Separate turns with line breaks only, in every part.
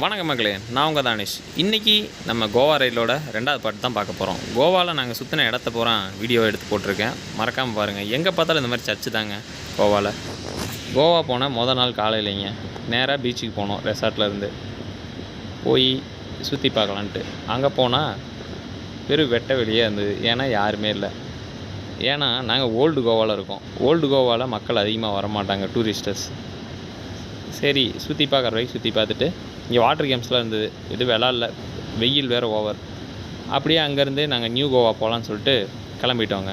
வணக்கம் மக்களே நான் உங்கள் தானிஷ். இன்றைக்கி நம்ம கோவா ரயிலோட ரெண்டாவது பாட்டு தான் பார்க்க போகிறோம் கோவாவில் நாங்கள் சுற்றின இடத்த போகிறோம் வீடியோ எடுத்து போட்டிருக்கேன். மறக்காமல் பாருங்கள் எங்கே பார்த்தாலும் இந்த மாதிரி சர்ச்சு தாங்க கோவாவில் கோவா போன மொதல் நாள் காலையிலைங்க. நேராக பீச்சுக்கு போனோம் ரெசார்ட்லேருந்து போய் சுற்றி பார்க்கலான்ட்டு. அங்கே போனால் வெறும் வெட்ட வெளியே இருந்தது. ஏன்னா யாருமே இல்லை. ஏன்னா நாங்கள் ஓல்டு கோவாவில் இருக்கோம். ஓல்டு கோவாவில் மக்கள் அதிகமாக வரமாட்டாங்க டூரிஸ்டர்ஸ் சரி சுற்றி பார்க்குற வரைக்கும் சுற்றி பார்த்துட்டு இங்கே வாட்டர் கேம்ஸ்லாம் இருந்தது. இது விளாட்ல வெயில் வேறு ஓவர் அப்படியே அங்கேருந்து நாங்கள் நியூ கோவா போகலான்னு சொல்லிட்டு கிளம்பிட்டோங்க.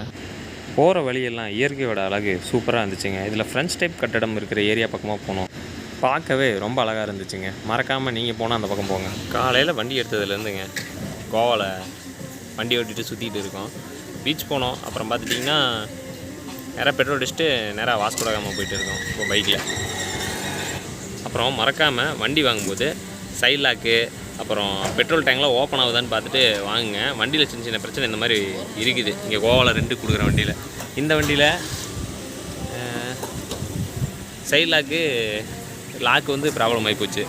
போகிற வழியெல்லாம் இயற்கையோட அழகு சூப்பராக இருந்துச்சுங்க. இதில் ஃப்ரெண்ட்ஸ் டைப் கட்டடம் இருக்கிற ஏரியா பக்கமாக போனோம். பார்க்கவே ரொம்ப அழகாக இருந்துச்சுங்க. மறக்காமல் நீங்கள் போனால் அந்த பக்கம் போங்க. காலையில் வண்டி எடுத்ததுலேருந்துங்க கோவாவில் வண்டி ஓட்டிட்டு சுற்றிட்டு இருக்கோம். பீச் போனோம். அப்புறம் பார்த்துட்டிங்கன்னா நேராக பெட்ரோல் அடிச்சுட்டு நேராக வாஸ்கோடகாமல் போயிட்டு இருக்கோம். இப்போ பைக்கில் அப்புறம் மறக்காமல் வண்டி வாங்கும்போது சைட் லாக்கு அப்புறம் பெட்ரோல் டேங்க்லாம் ஓப்பன் ஆகுதான்னு பார்த்துட்டு வாங்குங்க. வண்டியில் சின்ன சின்ன பிரச்சனை இந்த மாதிரி இருக்குது. இங்கே கோவாவில் ரெண்டு கொடுக்குற வண்டியில். இந்த வண்டியில் சைட் லாக்கு லாக்கு வந்து ப்ராப்ளம் ஆகி போச்சு.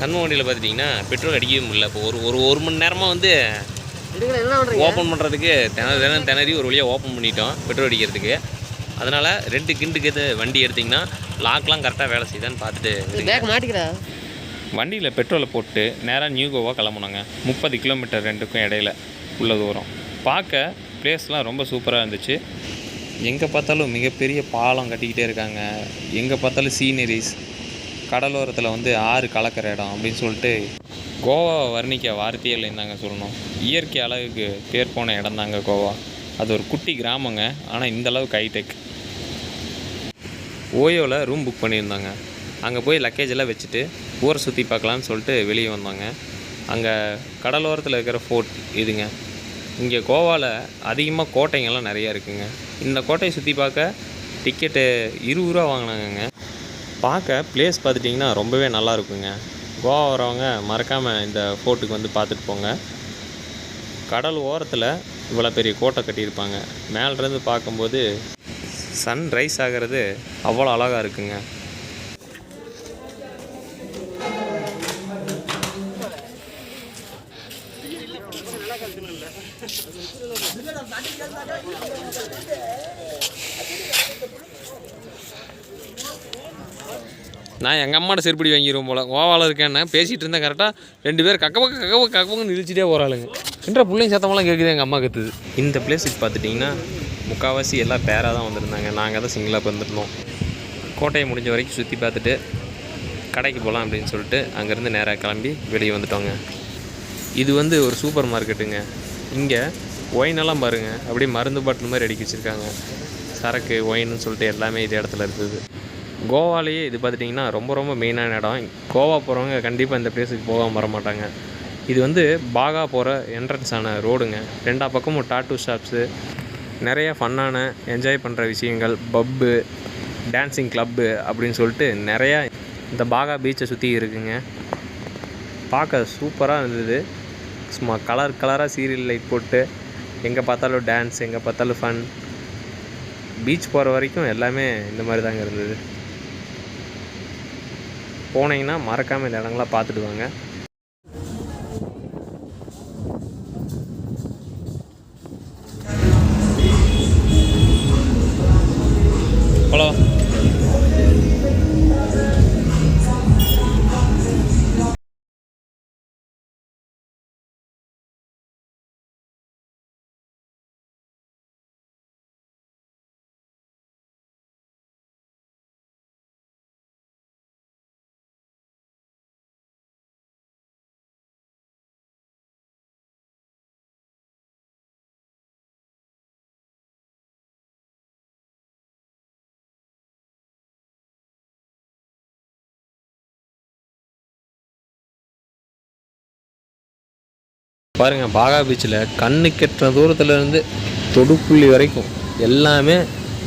சன்ம வண்டியில் பார்த்துட்டிங்கன்னா பெட்ரோல் அடிக்கவே முடியல. இப்போ ஒரு ஒரு ஒரு மணி நேரமாக வந்து ஓப்பன் பண்ணுறதுக்கு திணறு திணறு திணறி ஒரு வழியாக ஓப்பன் பண்ணிட்டோம் பெட்ரோல் அடிக்கிறதுக்கு. அதனால் ரெண்டு கிண்டுக்கு எது வண்டி எடுத்திங்கன்னா லாக்லாம் கரெக்டாக வேலை செய்யுதான்னு பார்த்துட்டு.
பேக் மாட்டிக்கிறா?
வண்டியில் பெட்ரோலை போட்டு நேராக நியூ கோவா கிளம்புனாங்க. முப்பது கிலோமீட்டர் ரெண்டுக்கும் இடையில உள்ள தூரம். பார்க்க பிளேஸ்லாம் ரொம்ப சூப்பராக இருந்துச்சு. எங்கே பார்த்தாலும் மிகப்பெரிய பாலம் கட்டிக்கிட்டே இருக்காங்க. எங்கே பார்த்தாலும் சீனரிஸ் கடலோரத்தில் வந்து ஆறு கலக்கிற இடம் அப்படின்னு சொல்லிட்டு கோவாவை வர்ணிக்க வார்த்தையே இல்லைன்னு சொல்லணும். இயற்கை அழகுக்கு பேர் போன இடம் தாங்க கோவா. அது ஒரு குட்டி கிராமங்க ஆனால் இந்தளவுக்கு ஹைடெக் ஓயோவில் ரூம் புக் பண்ணியிருந்தாங்க. அங்கே போய் லக்கேஜ் எல்லாம் வச்சுட்டு ஊரை சுற்றி பார்க்கலான்னு சொல்லிட்டு வெளியே வந்தாங்க. அங்கே கடலோரத்தில் இருக்கிற ஃபோர்ட் இதுங்க. இங்கே கோவாவில் அதிகமாக கோட்டைங்கெல்லாம் நிறையா இருக்குங்க. இந்த கோட்டையை சுற்றி பார்க்க டிக்கெட்டு இருபது ரூபா வாங்கினாங்கங்க. பார்க்க பிளேஸ் பார்த்துட்டிங்கன்னா ரொம்பவே நல்லா இருக்குங்க. கோவா வரவங்க மறக்காமல் இந்த ஃபோர்ட்டுக்கு வந்து பார்த்துட்டு போங்க. கடல் ஓரத்தில் இவ்வளோ பெரிய கோட்டை கட்டியிருப்பாங்க. மேலேருந்து பார்க்கும்போது சன் ரைஸ் ஆகிறது அவ்வளோ அழகாக இருக்குங்க. நான் எங்கள் அம்மாட்ட செருப்படி வாங்கிடுவோம் போல். ஓவாவில் இருக்கேன்னு பேசிகிட்டு இருந்தேன் கரெக்டாக ரெண்டு பேர் கக்கப்பக்க கக்கப்ப கக்கப்பங்கன்னு நிறுத்திட்டே போகிறாளுங்க என்ற பிள்ளைங்க சத்தமெல்லாம் கேட்குது எங்கள் அம்மா கற்றுது இந்த பிளேஸுக்கு பார்த்துட்டிங்கன்னா முக்கால்வாசி எல்லாம் பேராக தான் வந்திருந்தாங்க. நாங்கள் தான் சிங்கிளாக வந்துருந்தோம் கோட்டையை முடிஞ்ச வரைக்கும் சுற்றி பார்த்துட்டு கடைக்கு போகலாம் அப்படின்னு சொல்லிட்டு அங்கேருந்து நேராக கிளம்பி வெளியே வந்துட்டோங்க. இது வந்து ஒரு சூப்பர் மார்க்கெட்டுங்க இங்கே ஒயினெல்லாம் பாருங்கள் அப்படியே மருந்து பாட்டில் மாதிரி அடிக்க வச்சுருக்காங்க. சரக்கு ஒயின்னு சொல்லிட்டு எல்லாமே இது இடத்துல இருக்குது. கோவாலேயே இது பார்த்துட்டிங்கன்னா ரொம்ப ரொம்ப மெயினான இடம். கோவா போகிறவங்க கண்டிப்பாக இந்த பிளேஸுக்கு போகாமல் வர மாட்டாங்க இது வந்து பாகா போகிற என்ட்ரன்ஸான ரோடுங்க ரெண்டா பக்கமும் டாட்டூ ஷாப்ஸு நிறைய ஃபன்னான என்ஜாய் பண்ணுற விஷயங்கள் பப்பு டான்ஸிங் கிளப்பு அப்படின்னு சொல்லிட்டு நிறையா இந்த பாகா பீச்சை சுற்றி இருக்குங்க. பார்க்க சூப்பராக இருந்தது. சும்மா கலர் கலராக சீரியல் லைட் போட்டு எங்கே பார்த்தாலும் டான்ஸ் எங்கே பார்த்தாலும் ஃபன் பீச் போகிற வரைக்கும் எல்லாமே இந்த மாதிரி தாங்க இருந்தது. போனீங்கன்னா மறக்காமல் இந்த இடங்கள்லாம் பார்த்துட்டு வாங்க. பாருங்கள் பாகா பீச்சில் கண்ணு கெட்டுற தூரத்துலேருந்து தொடுப்புள்ளி வரைக்கும் எல்லாமே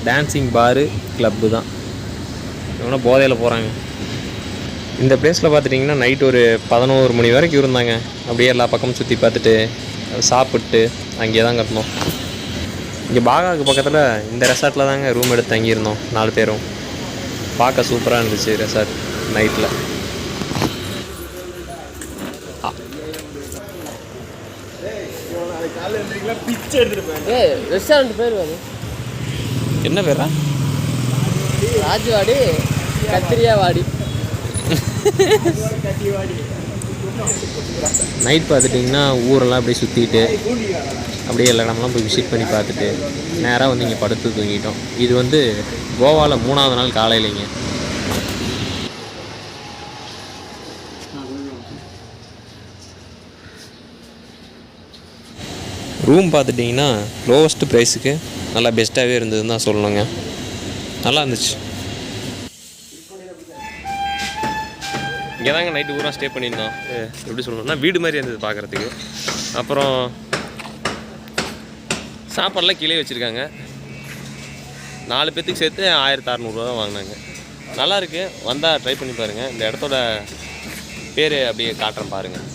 டான்ஸிங் பாரு கிளப்பு தான். இவனா போதையில் போகிறாங்க இந்த பிளேஸில் பார்த்துட்டிங்கன்னா நைட் ஒரு பதினோரு மணி வரைக்கும் இருந்தாங்க. அப்படியே எல்லா பக்கமும் சுற்றி பார்த்துட்டு சாப்பிட்டு அங்கேயே தான் கட்டணும். இங்கே பாகாவுக்கு பக்கத்தில் இந்த ரெசார்ட்டில் தாங்க ரூம் எடுத்து தங்கியிருந்தோம் நாலு பேரும். பார்க்க சூப்பராக இருந்துச்சு ரெசார்ட் நைட்டில்
ரெஸ்டாரண்ட் பேர் அது
என்ன பேரா?
ராஜ்வாடி கத்திரியாவாடி.
நைட் பார்த்துட்டிங்கன்னா ஊரெல்லாம் அப்படியே சுற்றிட்டு அப்படியே எல்லா இடம்லாம் போய் விசிட் பண்ணி பார்த்துட்டு நேராக வந்து இங்கே படுத்து தூங்கிட்டோம். இது வந்து கோவாவில் மூணாவது நாள் காலையிலைங்க. ரூம் பார்த்துட்டிங்கன்னா லோவஸ்ட் ப்ரைஸுக்கு நல்லா பெஸ்ட்டாகவே இருந்ததுன்னு தான் சொல்லணுங்க. நல்லா இருந்துச்சு. இங்கே தாங்க நைட்டு ஊராக ஸ்டே பண்ணியிருந்தோம் எப்படி சொல்லணும்னா வீடு மாதிரி இருந்தது பார்க்குறதுக்கு. அப்புறம் சாப்பாடெல்லாம் கீழே வச்சுருக்காங்க. நாலு பேத்துக்கு சேர்த்து ஆயிரத்தி அறநூறுவா தான் வாங்கினாங்க. நல்லா இருக்கு. வந்தால் ட்ரை பண்ணி பாருங்கள் இந்த இடத்தோட பேர் அப்படியே காட்டுறேன் பாருங்கள்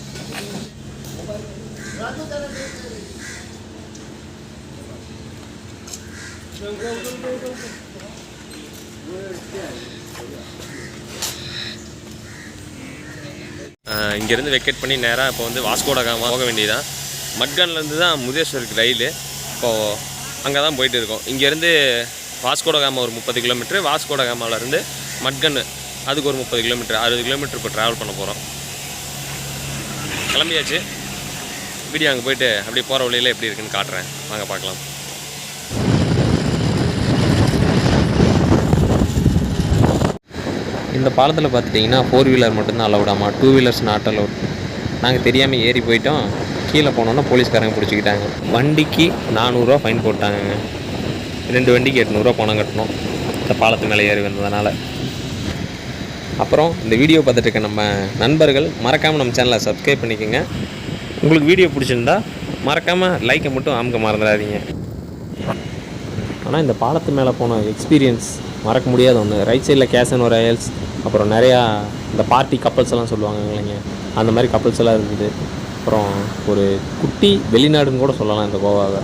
இங்கேருந்து வெக்கேட் பண்ணி நேராக இப்போ வந்து வாஸ்கோடகாமா போக வேண்டியதான் மட்கான்லேருந்து தான் முதேஸ்வருக்கு ரயில். இப்போது அங்கே தான் போயிட்டு இருக்கோம். இங்கேருந்து வாஸ்கோடகாமா ஒரு முப்பது கிலோமீட்ரு வாஸ்கோடகாமாவிலேருந்து மட்கன் அதுக்கு ஒரு முப்பது கிலோமீட்டர் அறுபது கிலோமீட்டர் இப்போ ட்ராவல் பண்ண போகிறோம் கிளம்பியாச்சு. வீடியோ அங்கே போயிட்டு அப்படியே போகிற வழியில் எப்படி இருக்குன்னு காட்டுறேன். வாங்க பார்க்கலாம். இந்த பாலத்தில் பார்த்துட்டிங்கன்னா ஃபோர் வீலர் மட்டும்தான் அலௌடாமா டூ வீலர்ஸ் நாட் அலௌட் நாங்கள் தெரியாமல் ஏறி போயிட்டோம். கீழே போனோன்னா போலீஸ்காரங்க பிடிச்சிக்கிட்டாங்க. வண்டிக்கு நானூறுரூவா ஃபைன் போட்டாங்க ரெண்டு வண்டிக்கு எட்நூறுரூவா பணம் கட்டணும். இந்த பாலத்து மேலே ஏறி வந்ததுனால. அப்புறம் இந்த வீடியோ பார்த்துட்டு இருக்க நம்ம நண்பர்கள் மறக்காமல் நம்ம சேனலை சப்ஸ்கிரைப் பண்ணிக்கோங்க. உங்களுக்கு வீடியோ பிடிச்சிருந்தா மறக்காமல் லைக்கை மட்டும் அமுக்க மறந்துடாதீங்க. ஆனால் இந்த பாலத்து மேலே போன எக்ஸ்பீரியன்ஸ் மறக்க முடியாத ஒன்று ரைட் சைடில் கேசன் ராயல்ஸ் அப்புறம் நிறையா இந்த பார்ட்டி கப்பல்ஸ் எல்லாம் சொல்லுவாங்க இல்லைங்க. அந்த மாதிரி கப்பல்ஸ் எல்லாம் இருந்தது. அப்புறம் ஒரு குட்டி வெளிநாடுன்னு கூட சொல்லலாம் இந்த கோவாவை.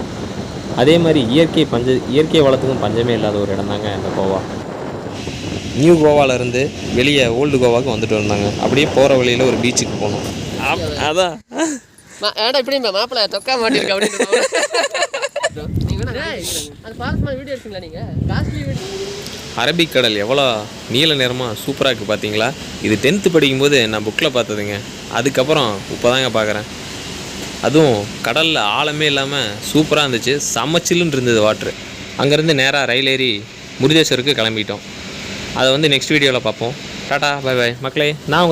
அதே மாதிரி இயற்கை பஞ்ச இயற்கை வளத்துக்கும் பஞ்சமே இல்லாத ஒரு இடம் தாங்க இந்த கோவா. நியூ கோவால இருந்து வெளியே ஓல்டு கோவாவுக்கு வந்துட்டு வந்தாங்க. அப்படியே போகிற வழியில் ஒரு பீச்சுக்கு போனோம். அதான்
ஏடா இப்படி மாப்பிள்ள தொக்கா மாட்டிருக்க அப்படின்னு
அரபிக்கடல் எவ்வளோ நீல நிறமாக சூப்பராக இருக்குது பார்த்தீங்களா? இது டென்த்து படிக்கும்போது நான் புக்கில் பார்த்ததுங்க. அதுக்கப்புறம் இப்போ தாங்க பார்க்குறேன். அதுவும் கடலில் ஆழமே இல்லாமல் சூப்பராக இருந்துச்சு. சமைச்சிலுன்னு இருந்தது வாட்ரு அங்கேருந்து நேராக ரயில் ஏறி முருதேஸ்வருக்கு கிளம்பிட்டோம். அதை வந்து நெக்ஸ்ட் வீடியோவில் பார்ப்போம். டாட்டா பை பாய் மக்களே நான்